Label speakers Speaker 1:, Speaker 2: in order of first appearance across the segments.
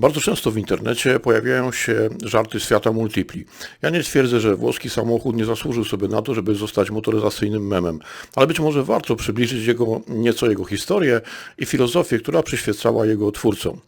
Speaker 1: Bardzo często w internecie pojawiają się żarty z Fiata Multipli. Ja nie twierdzę, że włoski samochód nie zasłużył sobie na to, żeby zostać motoryzacyjnym memem, ale być może warto przybliżyć jego, nieco jego historię i filozofię, która przyświecała jego twórcom.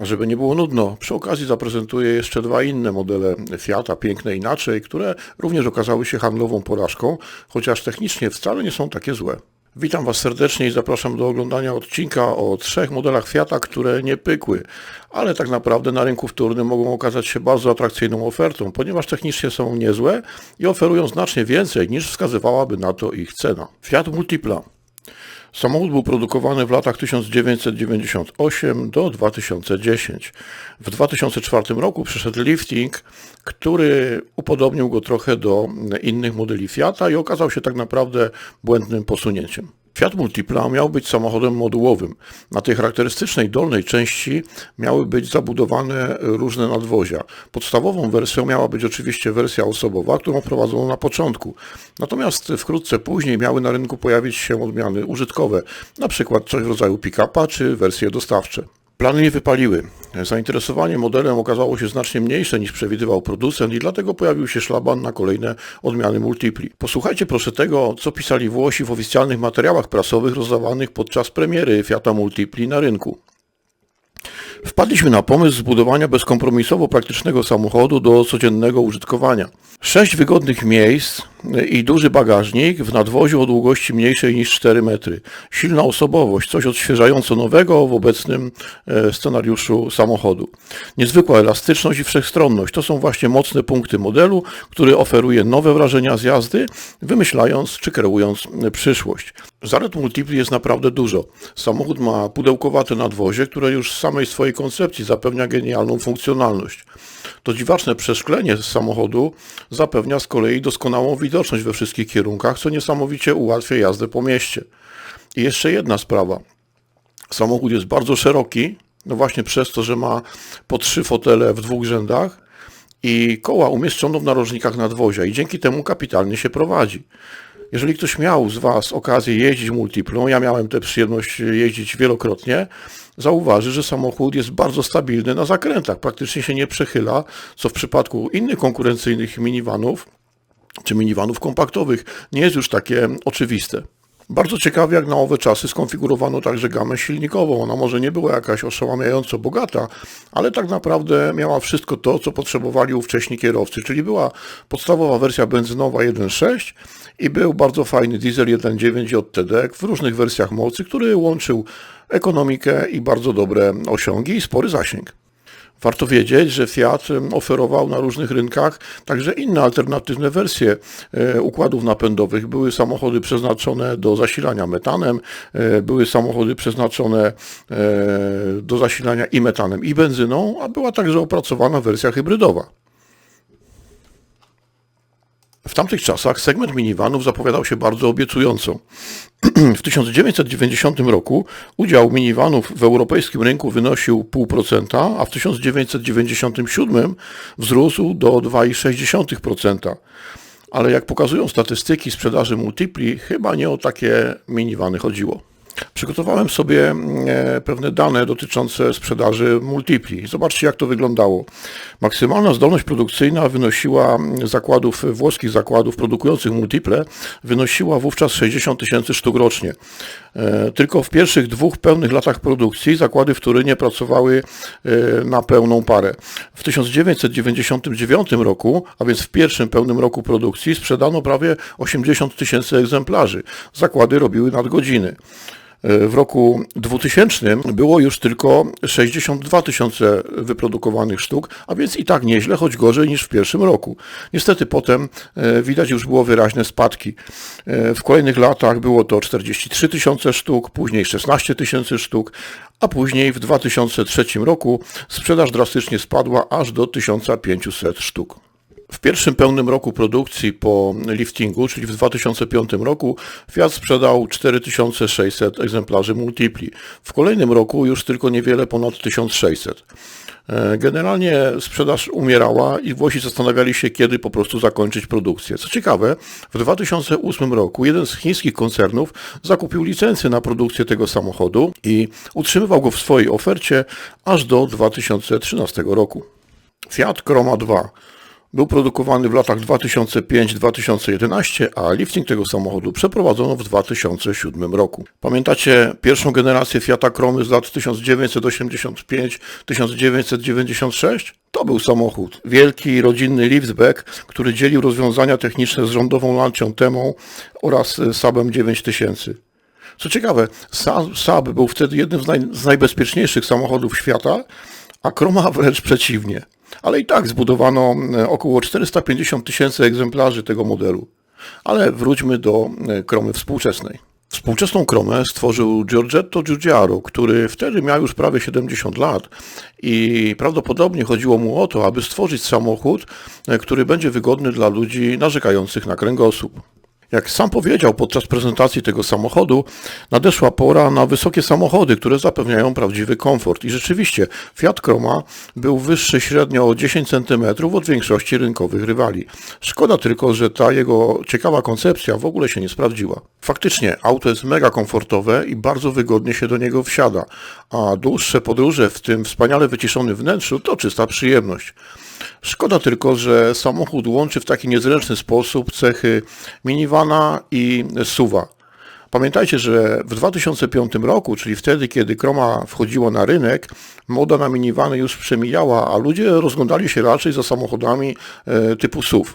Speaker 1: Żeby nie było nudno, przy okazji zaprezentuję jeszcze dwa inne modele Fiata, piękne inaczej, które również okazały się handlową porażką, chociaż technicznie wcale nie są takie złe. Witam Was serdecznie i zapraszam do oglądania odcinka o trzech modelach Fiata, które nie pykły, ale tak naprawdę na rynku wtórnym mogą okazać się bardzo atrakcyjną ofertą, ponieważ technicznie są niezłe i oferują znacznie więcej niż wskazywałaby na to ich cena. Fiat Multipla Samochód był produkowany w latach 1998 do 2010. W 2004 roku przyszedł lifting, który upodobnił go trochę do innych modeli Fiata i okazał się tak naprawdę błędnym posunięciem. Fiat Multipla miał być samochodem modułowym. Na tej charakterystycznej dolnej części miały być zabudowane różne nadwozia. Podstawową wersją miała być oczywiście wersja osobowa, którą prowadzono na początku. Natomiast wkrótce później miały na rynku pojawić się odmiany użytkowe, na przykład coś w rodzaju pick-upa czy wersje dostawcze. Plany nie wypaliły. Zainteresowanie modelem okazało się znacznie mniejsze niż przewidywał producent i dlatego pojawił się szlaban na kolejne odmiany multipli. Posłuchajcie proszę tego, co pisali Włosi w oficjalnych materiałach prasowych rozdawanych podczas premiery Fiata Multipli na rynku. Wpadliśmy na pomysł zbudowania bezkompromisowo praktycznego samochodu do codziennego użytkowania. Sześć wygodnych miejsc i duży bagażnik w nadwoziu o długości mniejszej niż 4 metry. Silna osobowość, coś odświeżająco nowego w obecnym e, scenariuszu samochodu. Niezwykła elastyczność i wszechstronność to są właśnie mocne punkty modelu, który oferuje nowe wrażenia z jazdy, wymyślając czy kreując przyszłość. Zalet multipli jest naprawdę dużo. Samochód ma pudełkowate nadwozie, które już z samej swojej koncepcji zapewnia genialną funkcjonalność. To dziwaczne przeszklenie z samochodu zapewnia z kolei doskonałą widoczność we wszystkich kierunkach, co niesamowicie ułatwia jazdę po mieście. I jeszcze jedna sprawa. Samochód jest bardzo szeroki, no właśnie przez to, że ma po trzy fotele w dwóch rzędach i koła umieszczono w narożnikach nadwozia i dzięki temu kapitalnie się prowadzi. Jeżeli ktoś miał z Was okazję jeździć multiplą, ja miałem tę przyjemność jeździć wielokrotnie, zauważy, że samochód jest bardzo stabilny na zakrętach, praktycznie się nie przechyla, co w przypadku innych konkurencyjnych minivanów czy minivanów kompaktowych nie jest już takie oczywiste. Bardzo ciekawie, jak na owe czasy skonfigurowano także gamę silnikową. Ona może nie była jakaś oszałamiająco bogata, ale tak naprawdę miała wszystko to, co potrzebowali ówcześni kierowcy, czyli była podstawowa wersja benzynowa 1.6 i był bardzo fajny diesel 1.9 JTD w różnych wersjach mocy, który łączył ekonomikę i bardzo dobre osiągi i spory zasięg. Warto wiedzieć, że Fiat oferował na różnych rynkach także inne alternatywne wersje e, układów napędowych. Były samochody przeznaczone do zasilania metanem, e, były samochody przeznaczone e, do zasilania i metanem i benzyną, a była także opracowana wersja hybrydowa. W tamtych czasach segment minivanów zapowiadał się bardzo obiecująco. W 1990 roku udział minivanów w europejskim rynku wynosił 0,5%, a w 1997 wzrósł do 2,6%. Ale jak pokazują statystyki sprzedaży multipli, chyba nie o takie minivany chodziło. Przygotowałem sobie e, pewne dane dotyczące sprzedaży multipli. Zobaczcie, jak to wyglądało. Maksymalna zdolność produkcyjna wynosiła zakładów, włoskich zakładów produkujących multiple, wynosiła wówczas 60 tysięcy sztuk rocznie. E, tylko w pierwszych dwóch pełnych latach produkcji zakłady w Turynie pracowały e, na pełną parę. W 1999 roku, a więc w pierwszym pełnym roku produkcji, sprzedano prawie 80 tysięcy egzemplarzy. Zakłady robiły nadgodziny. W roku 2000 było już tylko 62 tysiące wyprodukowanych sztuk, a więc i tak nieźle, choć gorzej niż w pierwszym roku. Niestety potem e, widać już było wyraźne spadki. E, w kolejnych latach było to 43 tysiące sztuk, później 16 tysięcy sztuk, a później w 2003 roku sprzedaż drastycznie spadła aż do 1500 sztuk. W pierwszym pełnym roku produkcji po liftingu, czyli w 2005 roku, Fiat sprzedał 4600 egzemplarzy multipli. W kolejnym roku już tylko niewiele ponad 1600. E, Generalnie sprzedaż umierała i Włosi zastanawiali się, kiedy po prostu zakończyć produkcję. Co ciekawe, w 2008 roku jeden z chińskich koncernów zakupił licencję na produkcję tego samochodu i utrzymywał go w swojej ofercie aż do 2013 roku. Fiat Croma 2 był produkowany w latach 2005-2011, a lifting tego samochodu przeprowadzono w 2007 roku. Pamiętacie pierwszą generację Fiata Kromy z lat 1985-1996? To był samochód, wielki rodzinny liftback, który dzielił rozwiązania techniczne z rządową Lancią Temą oraz Saabem 9000. Co ciekawe, Saab był wtedy jednym z, naj, z najbezpieczniejszych samochodów świata, a Kroma wręcz przeciwnie. Ale i tak zbudowano e, około 450 tysięcy egzemplarzy tego modelu. Ale wróćmy do e, Kromy współczesnej. Współczesną Kromę stworzył Giorgetto Giugiaro, który wtedy miał już prawie 70 lat i prawdopodobnie chodziło mu o to, aby stworzyć samochód, e, który będzie wygodny dla ludzi narzekających na kręgosłup. Jak sam powiedział podczas prezentacji tego samochodu, nadeszła pora na wysokie samochody, które zapewniają prawdziwy komfort. I rzeczywiście Fiat Croma był wyższy średnio o 10 cm od większości rynkowych rywali. Szkoda tylko, że ta jego ciekawa koncepcja w ogóle się nie sprawdziła. Faktycznie, auto jest mega komfortowe i bardzo wygodnie się do niego wsiada, a dłuższe podróże w tym wspaniale wyciszonym wnętrzu to czysta przyjemność. Szkoda tylko, że samochód łączy w taki niezręczny sposób cechy minivana i suwa. Pamiętajcie, że w 2005 roku, czyli wtedy, kiedy Kroma wchodziła na rynek, moda na minivany już przemijała, a ludzie rozglądali się raczej za samochodami e, typu SUV.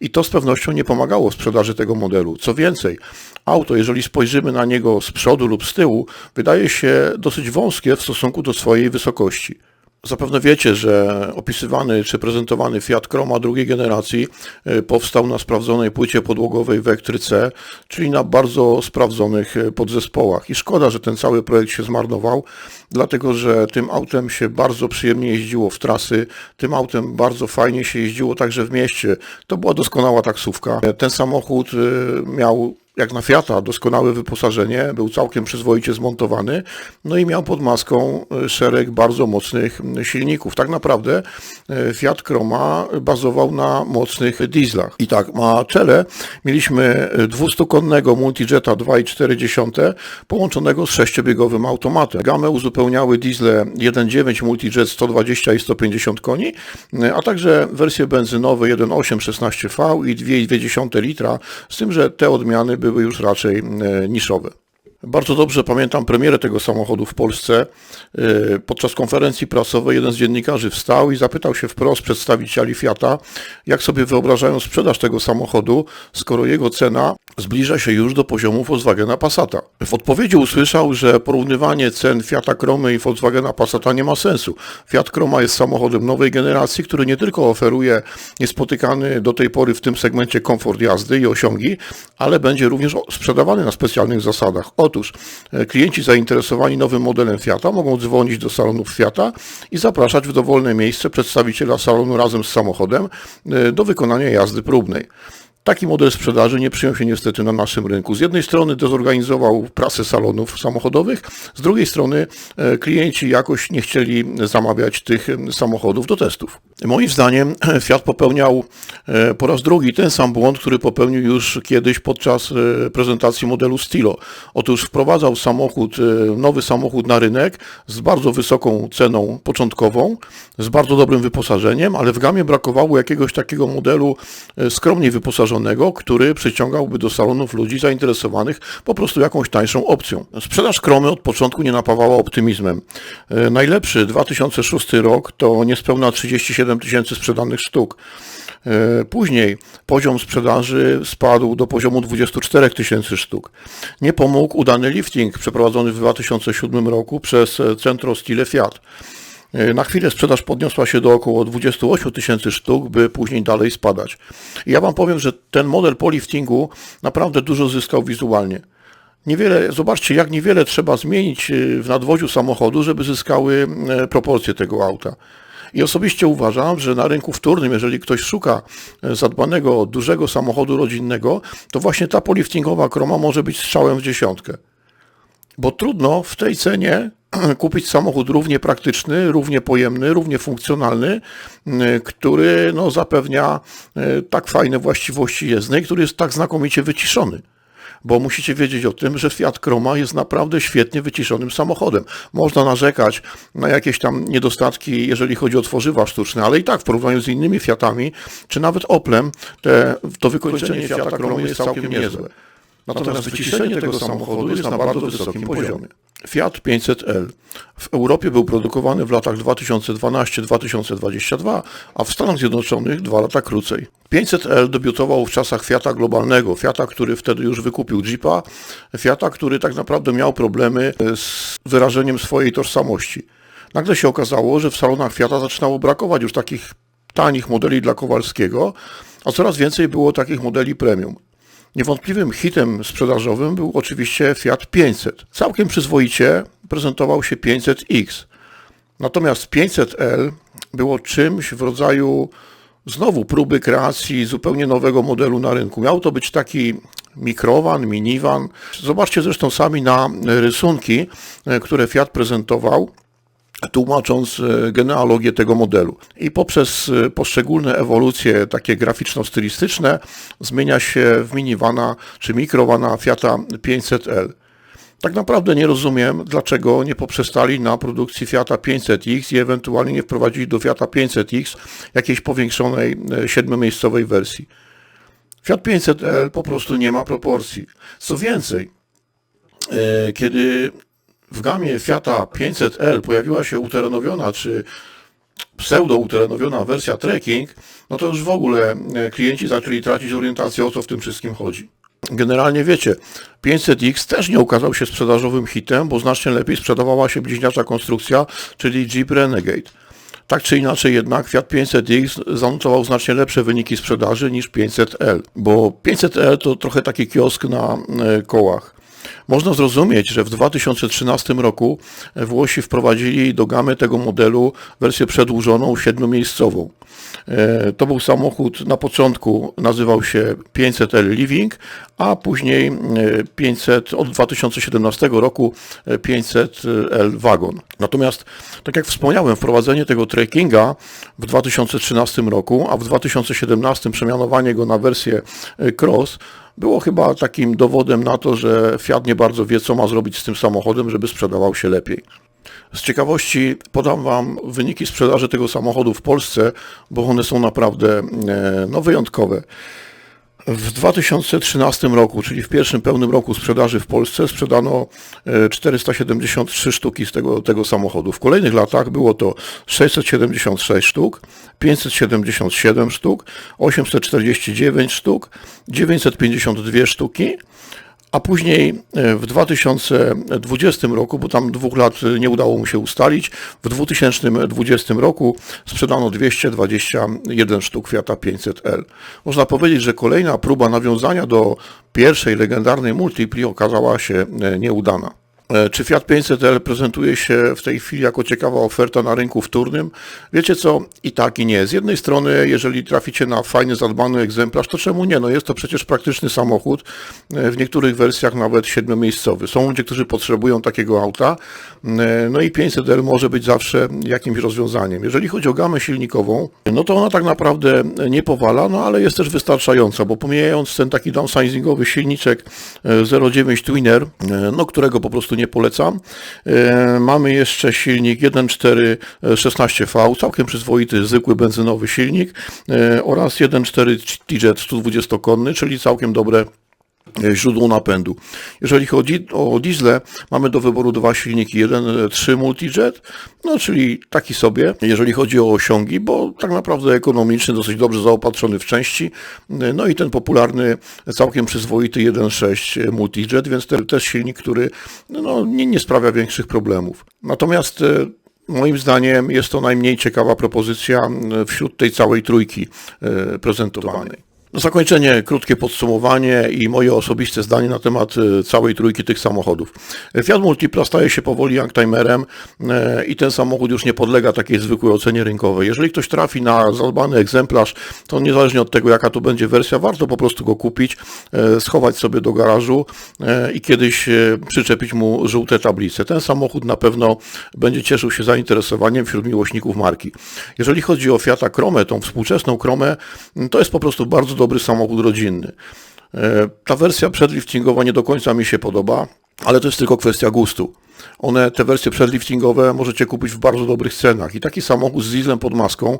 Speaker 1: I to z pewnością nie pomagało w sprzedaży tego modelu. Co więcej, auto, jeżeli spojrzymy na niego z przodu lub z tyłu, wydaje się dosyć wąskie w stosunku do swojej wysokości. Zapewne wiecie, że opisywany czy prezentowany Fiat Croma drugiej generacji y, powstał na sprawdzonej płycie podłogowej Vectry C, czyli na bardzo sprawdzonych y, podzespołach. I szkoda, że ten cały projekt się zmarnował, dlatego że tym autem się bardzo przyjemnie jeździło w trasy, tym autem bardzo fajnie się jeździło także w mieście. To była doskonała taksówka. Ten samochód y, miał jak na Fiata, doskonałe wyposażenie, był całkiem przyzwoicie zmontowany, no i miał pod maską e, szereg bardzo mocnych silników. Tak naprawdę e, Fiat Croma bazował na mocnych dieslach. I tak, na czele mieliśmy 200-konnego Multijeta 2,4 połączonego z sześciobiegowym automatem. Gamę uzupełniały diesle 1.9 Multijet 120 i 150 koni, e, a także wersje benzynowe 1.8 16V i 2,2 litra, z tym, że te odmiany były już raczej e, niszowe. Bardzo dobrze pamiętam premierę tego samochodu w Polsce. E, podczas konferencji prasowej jeden z dziennikarzy wstał i zapytał się wprost przedstawicieli Fiata, jak sobie wyobrażają sprzedaż tego samochodu, skoro jego cena zbliża się już do poziomu Volkswagena Passata. W odpowiedzi usłyszał, że porównywanie cen Fiata Kromy i Volkswagena Passata nie ma sensu. Fiat Kroma jest samochodem nowej generacji, który nie tylko oferuje niespotykany do tej pory w tym segmencie komfort jazdy i osiągi, ale będzie również sprzedawany na specjalnych zasadach. Otóż e, klienci zainteresowani nowym modelem Fiata mogą dzwonić do salonów Fiata i zapraszać w dowolne miejsce przedstawiciela salonu razem z samochodem e, do wykonania jazdy próbnej. Taki model sprzedaży nie przyjął się niestety na naszym rynku. Z jednej strony dezorganizował prasę salonów samochodowych, z drugiej strony e, klienci jakoś nie chcieli zamawiać tych samochodów do testów. Moim zdaniem Fiat popełniał e, po raz drugi ten sam błąd, który popełnił już kiedyś podczas e, prezentacji modelu Stilo. Otóż wprowadzał samochód, nowy samochód na rynek z bardzo wysoką ceną początkową, z bardzo dobrym wyposażeniem, ale w gamie brakowało jakiegoś takiego modelu skromniej wyposażonego, który przyciągałby do salonów ludzi zainteresowanych po prostu jakąś tańszą opcją. Sprzedaż Kromy od początku nie napawała optymizmem. E, najlepszy 2006 rok to niespełna 37 tysięcy sprzedanych sztuk. E, później poziom sprzedaży spadł do poziomu 24 tysięcy sztuk. Nie pomógł udany lifting przeprowadzony w 2007 roku przez Centro Stile Fiat. E, na chwilę sprzedaż podniosła się do około 28 tysięcy sztuk, by później dalej spadać. I ja Wam powiem, że ten model po liftingu naprawdę dużo zyskał wizualnie. Niewiele, zobaczcie, jak niewiele trzeba zmienić e, w nadwoziu samochodu, żeby zyskały e, proporcje tego auta. I osobiście uważam, że na rynku wtórnym, jeżeli ktoś szuka zadbanego, dużego samochodu rodzinnego, to właśnie ta poliftingowa kroma może być strzałem w dziesiątkę. Bo trudno w tej cenie kupić samochód równie praktyczny, równie pojemny, równie funkcjonalny, y, który no, zapewnia y, tak fajne właściwości jezdnej, który jest tak znakomicie wyciszony bo musicie wiedzieć o tym, że Fiat Kroma jest naprawdę świetnie wyciszonym samochodem. Można narzekać na jakieś tam niedostatki, jeżeli chodzi o tworzywa sztuczne, ale i tak w porównaniu z innymi Fiatami, czy nawet Oplem, te, to wykończenie Fiata Kromy jest całkiem niezłe. Natomiast wyciszenie tego samochodu jest na bardzo wysokim poziomie. Fiat 500L w Europie był produkowany w latach 2012-2022, a w Stanach Zjednoczonych dwa lata krócej. 500L debiutował w czasach Fiata globalnego, Fiata, który wtedy już wykupił Jeepa, Fiata, który tak naprawdę miał problemy z wyrażeniem swojej tożsamości. Nagle się okazało, że w salonach Fiata zaczynało brakować już takich tanich modeli dla Kowalskiego, a coraz więcej było takich modeli premium. Niewątpliwym hitem sprzedażowym był oczywiście Fiat 500. Całkiem przyzwoicie prezentował się 500X. Natomiast 500L było czymś w rodzaju znowu próby kreacji zupełnie nowego modelu na rynku. Miał to być taki mikrowan, minivan. Zobaczcie zresztą sami na rysunki, które Fiat prezentował tłumacząc e, genealogię tego modelu. I poprzez e, poszczególne ewolucje takie graficzno-stylistyczne zmienia się w minivana czy mikrowana Fiata 500L. Tak naprawdę nie rozumiem, dlaczego nie poprzestali na produkcji Fiata 500X i ewentualnie nie wprowadzili do Fiata 500X jakiejś powiększonej e, siedmiomiejscowej wersji. Fiat 500L po prostu nie ma proporcji. Co więcej, kiedy w gamie Fiata 500L pojawiła się uterenowiona czy pseudo-uterenowiona wersja trekking, no to już w ogóle e, klienci zaczęli tracić orientację o co w tym wszystkim chodzi. Generalnie wiecie, 500X też nie ukazał się sprzedażowym hitem, bo znacznie lepiej sprzedawała się bliźniacza konstrukcja, czyli Jeep Renegade. Tak czy inaczej jednak Fiat 500X zanotował znacznie lepsze wyniki sprzedaży niż 500L, bo 500L to trochę taki kiosk na e, kołach. Można zrozumieć, że w 2013 roku Włosi wprowadzili do gamy tego modelu wersję przedłużoną, siedmiomiejscową. E, to był samochód, na początku nazywał się 500L Living, a później 500, e, od 2017 roku 500L Wagon. Natomiast, tak jak wspomniałem, wprowadzenie tego trekkinga w 2013 roku, a w 2017 przemianowanie go na wersję e, Cross było chyba takim dowodem na to, że Fiat nie bardzo wie, co ma zrobić z tym samochodem, żeby sprzedawał się lepiej. Z ciekawości podam Wam wyniki sprzedaży tego samochodu w Polsce, bo one są naprawdę e, no, wyjątkowe. W 2013 roku, czyli w pierwszym pełnym roku sprzedaży w Polsce, sprzedano 473 e, sztuki z tego, tego samochodu. W kolejnych latach było to 676 sztuk, 577 sztuk, 849 sztuk, 952 sztuki, a później e, w 2020 roku, bo tam dwóch lat nie udało mu się ustalić, w 2020 roku sprzedano 221 sztuk Fiata 500L. Można powiedzieć, że kolejna próba nawiązania do pierwszej legendarnej Multipli okazała się e, nieudana. E, czy Fiat 500L prezentuje się w tej chwili jako ciekawa oferta na rynku wtórnym? Wiecie co, i tak i nie. Z jednej strony, jeżeli traficie na fajny, zadbany egzemplarz, to czemu nie? No jest to przecież praktyczny samochód, e, w niektórych wersjach nawet siedmiomiejscowy. Są ludzie, którzy potrzebują takiego auta, e, no i 500L może być zawsze jakimś rozwiązaniem. Jeżeli chodzi o gamę silnikową, no to ona tak naprawdę nie powala, no ale jest też wystarczająca, bo pomijając ten taki downsizingowy silniczek 0,9 Twinner, no którego po prostu nie nie polecam. E, mamy jeszcze silnik 1.4 16V, całkiem przyzwoity, zwykły benzynowy silnik e, oraz 1.4 TJet 120-konny, czyli całkiem dobre E, źródło napędu. Jeżeli chodzi o diesle, mamy do wyboru dwa silniki, jeden 3 Multijet, no czyli taki sobie, jeżeli chodzi o osiągi, bo tak naprawdę ekonomiczny, dosyć dobrze zaopatrzony w części, e, no i ten popularny, całkiem przyzwoity 1.6 Multijet, więc to też silnik, który no, nie, nie sprawia większych problemów. Natomiast e, Moim zdaniem jest to najmniej ciekawa propozycja wśród tej całej trójki prezentowanej. Na zakończenie krótkie podsumowanie i moje osobiste zdanie na temat e, całej trójki tych samochodów. Fiat Multipla staje się powoli youngtimerem e, i ten samochód już nie podlega takiej zwykłej ocenie rynkowej. Jeżeli ktoś trafi na zadbany egzemplarz, to niezależnie od tego jaka to będzie wersja, warto po prostu go kupić, e, schować sobie do garażu i kiedyś przyczepić mu żółte tablice. Ten samochód na pewno będzie cieszył się zainteresowaniem wśród miłośników marki. Jeżeli chodzi o Fiata Kromę, tą współczesną Kromę, to jest po prostu bardzo dobry samochód rodzinny. E, Ta wersja przedliftingowa nie do końca mi się podoba, ale to jest tylko kwestia gustu. One, te wersje przedliftingowe możecie kupić w bardzo dobrych cenach i taki samochód z dieslem pod maską,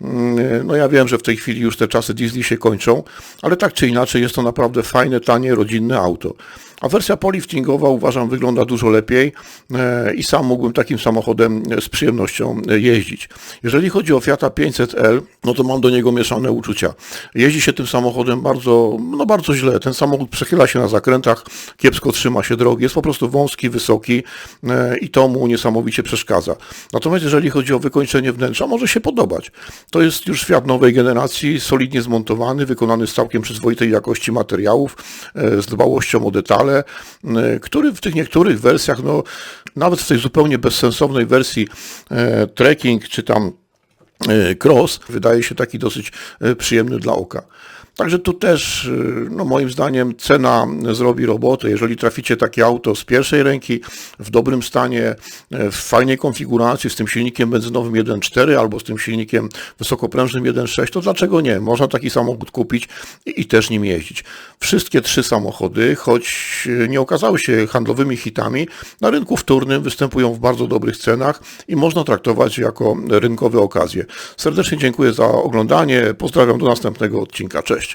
Speaker 1: mm, no ja wiem, że w tej chwili już te czasy diesli się kończą, ale tak czy inaczej jest to naprawdę fajne, tanie, rodzinne auto. A wersja poliftingowa uważam wygląda dużo lepiej e, i sam mógłbym takim samochodem e, z przyjemnością e, jeździć. Jeżeli chodzi o Fiata 500L, no to mam do niego mieszane uczucia. Jeździ się tym samochodem bardzo, no bardzo źle. Ten samochód przechyla się na zakrętach, kiepsko trzyma się drogi, jest po prostu wąski, wysoki i to mu niesamowicie przeszkadza. Natomiast jeżeli chodzi o wykończenie wnętrza, może się podobać. To jest już Fiat nowej generacji, solidnie zmontowany, wykonany z całkiem przyzwoitej jakości materiałów, z dbałością o detale, e, który w tych niektórych wersjach, no nawet w tej zupełnie bezsensownej wersji e, trekking czy tam e, cross wydaje się taki dosyć e, przyjemny dla oka. Także tu też, e, no moim zdaniem, cena zrobi robotę. Jeżeli traficie takie auto z pierwszej ręki, w dobrym stanie, e, w fajnej konfiguracji, z tym silnikiem benzynowym 1.4 albo z tym silnikiem wysokoprężnym 1.6, to dlaczego nie? Można taki samochód kupić i, i też nim jeździć. Wszystkie trzy samochody, choć e, nie okazały się handlowymi hitami, na rynku wtórnym występują w bardzo dobrych cenach i można traktować jako rynkowe okazje. Serdecznie dziękuję za oglądanie. Pozdrawiam do następnego odcinka. Cześć.